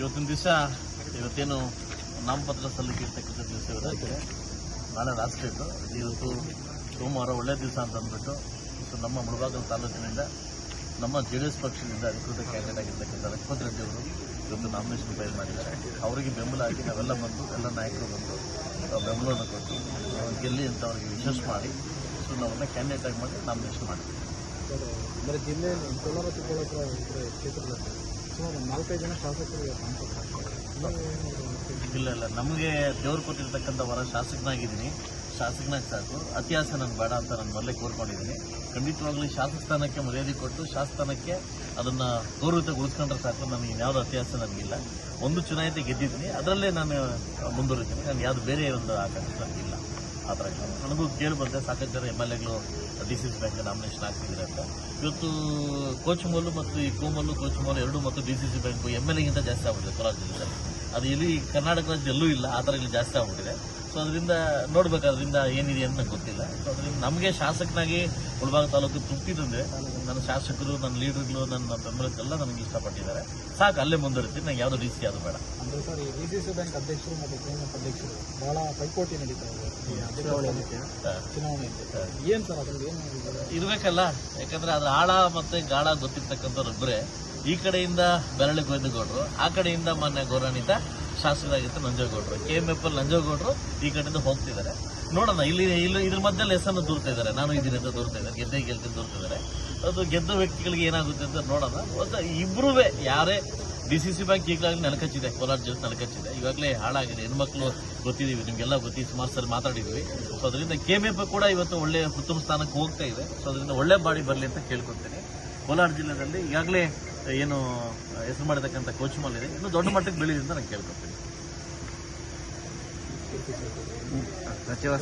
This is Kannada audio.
ಇವತ್ತಿನ ದಿವಸ, ಇವತ್ತೇನು ನಾಮಪತ್ರ ಸಲ್ಲಿಕೆ ಇರ್ತಕ್ಕಂಥ ದಿವಸ ಇವತ್ತಾಗಿದೆ ನಾಳೆ ಲಾಸ್ಟ್ ಡೇಟು ಇವತ್ತು ಸೋಮವಾರ ಒಳ್ಳೆಯ ದಿವಸ ಅಂತ ಅಂದ್ಬಿಟ್ಟು, ಸೊ ನಮ್ಮ ಮುಳಬಾಗಲ ತಾಲೂಕಿನಿಂದ, ನಮ್ಮ ಜೆ ಡಿ ಎಸ್ ಪಕ್ಷದಿಂದ ಅಧಿಕೃತ ಕ್ಯಾಂಡಿಡೇಟ್ ಆಗಿರ್ತಕ್ಕಂಥ ಲಕ್ಷ್ಮಣ್ ರೆಡ್ಡಿ ಅವರು ಇವತ್ತು ನಾಮಿನೇಷನ್ ಫೈಲ್ ಮಾಡಿದ್ದಾರೆ. ಅವರಿಗೆ ಬೆಂಬಲ ಆಗಿ ನಾವೆಲ್ಲ ಬಂದು, ಎಲ್ಲ ನಾಯಕರು ಬಂದು ಬೆಂಬಲವನ್ನು ಕೊಟ್ಟು ಗೆಲ್ಲಿ ಅಂತ ಅವರಿಗೆ ವಿಶ್ವಾಸ ಮಾಡಿ, ಸೊ ನಾವನ್ನ ಕ್ಯಾಂಡಿಡೇಟ್ ಆಗಿ ಮಾಡಿ ನಾಮಿನೇಷನ್ ಮಾಡಿದ್ವಿ. ಇಲ್ಲ ಇಲ್ಲ. ನಮಗೆ ದೇವ್ರು ಕೊಟ್ಟಿರ್ತಕ್ಕಂಥ ವರ ಶಾಸಕನಾಗಿದ್ದೀನಿ. ಶಾಸಕನಾಗ ಸಾಕು. ಅತಿಹಾಸ ನಾನು ಬೇಡ ಅಂತ ನಾನು ಮೊದಲೇ ಕೋರ್ಕೊಂಡಿದ್ದೀನಿ. ಖಂಡಿತವಾಗ್ಲೂ ಶಾಸಕ ಸ್ಥಾನಕ್ಕೆ ಮರ್ಯಾದೆ ಕೊಟ್ಟು ಶಾಸಕಸ್ಥಾನಕ್ಕೆ ಅದನ್ನ ಗೌರವಿತಗೊಳಿಸ್ಕೊಂಡ್ರೆ ಸಾಕು. ನನಗೆ ಇನ್ಯಾವುದೋ ಅತಿಹಾಸ ನನಗಿಲ್ಲ ಒಂದು ಚುನಾಯಿತಿ ಗೆದ್ದಿದ್ದೀನಿ. ಅದರಲ್ಲೇ ನಾನು ಮುಂದುವರಿತೀನಿ. ನಾನು ಯಾವುದು ಬೇರೆ ಒಂದು ಆಕಾಂಕ್ಷೆ ನನಗಿಲ್ಲ ಆ ಥರ. ನನಗೂ ಕೇಳಿ ಬಂದೆ. ಸಾಕಷ್ಟು ಜನ ಎಂ ಎಲ್ ಎಗಳು, D C C bank nomination ಆಗ್ತಿದ್ದಾರೆ ಅಂತ. ಇವತ್ತು ಕೋಚಮಲ್ಲು ಮತ್ತು ಈ ಕೋಮಲ್ಲು ಕೋಚಮಲ್ಲು ಎರಡು ಮತ್ತು D C C bank M L ಎಗಿಂತ ಜಾಸ್ತಿ ಆಗ್ಬಿಟ್ಟಿದೆ ಕೋಲಾರ ಜಿಲ್ಲೆಯಲ್ಲಿ. ಅದು ಇಲ್ಲಿ ಕರ್ನಾಟಕ ರಾಜ್ಯಲ್ಲೂ ಇಲ್ಲ, ಆ ಥರ ಇಲ್ಲಿ ಜಾಸ್ತಿ ಆಗ್ಬಿಟ್ಟಿದೆ. ಸೊ ಅದರಿಂದ ನೋಡ್ಬೇಕು, ಅದರಿಂದ ಏನಿದೆ ಅಂತ ಗೊತ್ತಿಲ್ಲ. ಸೊ ಅದರಿಂದ ನಮಗೆ ಶಾಸಕನಾಗಿ ಮುಳಬಾಗ ತಾಲೂಕು ತೃಪ್ತಿ ತಂದರೆ ನನ್ನ ಶಾಸಕರು, ನನ್ನ ಲೀಡರ್ಗಳು, ನನ್ನ ಬೆಂಬಲಕ್ಕೆಲ್ಲ ನನಗೆ ಇಷ್ಟಪಟ್ಟಿದ್ದಾರೆ. ಸಾಕು, ಅಲ್ಲೇ ಮುಂದುವರಿತೀನಿ. ನಂಗೆ ಯಾವುದೋ ಡಿ ಸಿ ಅದು ಬೇಡ. ಅಂದರೆ ಸರ್, ಈ ಡಿ ಸಿ ಸಿ ಬ್ಯಾಂಕ್ ಅಧ್ಯಕ್ಷರು ಮತ್ತು ಅಧ್ಯಕ್ಷರು ಬಹಳ ಪೈಪೋಟಿ ನಡೀತಾ ಇದೆ? ಈ ಚುನಾವಣೆ ಏನು ಸರ್ ಅದ್ರಲ್ಲಿ ಏನು ಇರ್ಬೇಕಲ್ಲ ಯಾಕಂದ್ರೆ ಅದ್ರ ಆಳ ಮತ್ತೆ ಗಾಳ ಗೊತ್ತಿರ್ತಕ್ಕಂಥವ್ರು ಇಬ್ಬರೇ ಈ ಕಡೆಯಿಂದ ಬೆರಳಿ ಗೋವಿಂದಗೌಡರು ಆ ಕಡೆಯಿಂದ ಮೊನ್ನೆ ಗೌರವಾನ್ವಿತ ಶಾಸಕರಾಗಿತ್ತು ನಂಜೇಗೌಡರು ಕೆ ಎಂ ಎಫ್ ಅಲ್ಲಿ ನಂಜೇಗೌಡರು ಈ ಕಡೆಯಿಂದ ಹೋಗ್ತಿದ್ದಾರೆ. ನೋಡೋಣ ಇಲ್ಲಿ ಇಲ್ಲಿ ಇದ್ರ ಮಧ್ಯದಲ್ಲಿ ಹೆಸರನ್ನು ದೂರ್ತಾ ಇದ್ದಾರೆ. ನಾನು ಇದರಿಂದ ಅಂತ ದೂರ್ತಾ ಇದ್ದಾರೆ. ಗೆದ್ದೆ ಗೆಲ್ತೀನಿ ದೂರ್ತಿದ್ದಾರೆ ಅದು ಗೆದ್ದ ವ್ಯಕ್ತಿಗಳಿಗೆ ಏನಾಗುತ್ತೆ ಅಂತ ನೋಡೋಣ. ಒಟ್ಟು ಯಾರೇ ಡಿ ಸಿ ಸಿ ಬ್ಯಾಂಕ್ ಈಗಾಗಲೇ ನೆಲಕಚ್ಚಿದೆ ಕೋಲಾರ ಜಿಲ್ಲೆ ನೆಲಕಚ್ಚಿದೆ ಇವಾಗಲೇ ಹಾಳಾಗಿದೆ. ಹೆಣ್ಮಕ್ಳು ಗೊತ್ತಿದ್ದೀವಿ, ನಿಮಗೆಲ್ಲ ಗೊತ್ತಿ ಸುಮಾರು ಸರ್ ಮಾತಾಡಿದ್ವಿ ಸೊ ಅದರಿಂದ ಕೆ ಕೂಡ ಇವತ್ತು ಒಳ್ಳೆ ಉತ್ತಮ ಸ್ಥಾನಕ್ಕೆ ಹೋಗ್ತಾ ಇದೆ. ಸೊ ಅದರಿಂದ ಒಳ್ಳೆ ಬಾಡಿ ಬರಲಿ ಅಂತ ಕೇಳ್ಕೊತೀನಿ ಕೋಲಾರ ಜಿಲ್ಲೆಯಲ್ಲಿ ಈಗಾಗಲೇ, ಏನು, ಹೆಸರು ಮಾಡಿರ್ತಕ್ಕಂಥ ಕೋಚುಮಲ್ ಇದೆ. ಇನ್ನು ದೊಡ್ಡ ಮಟ್ಟಕ್ಕೆ ಬೆಳೆದಿದೆ ಅಂತ ನಾನು ಕೇಳ್ಕೊಡ್ತೀನಿ ಸಚಿವ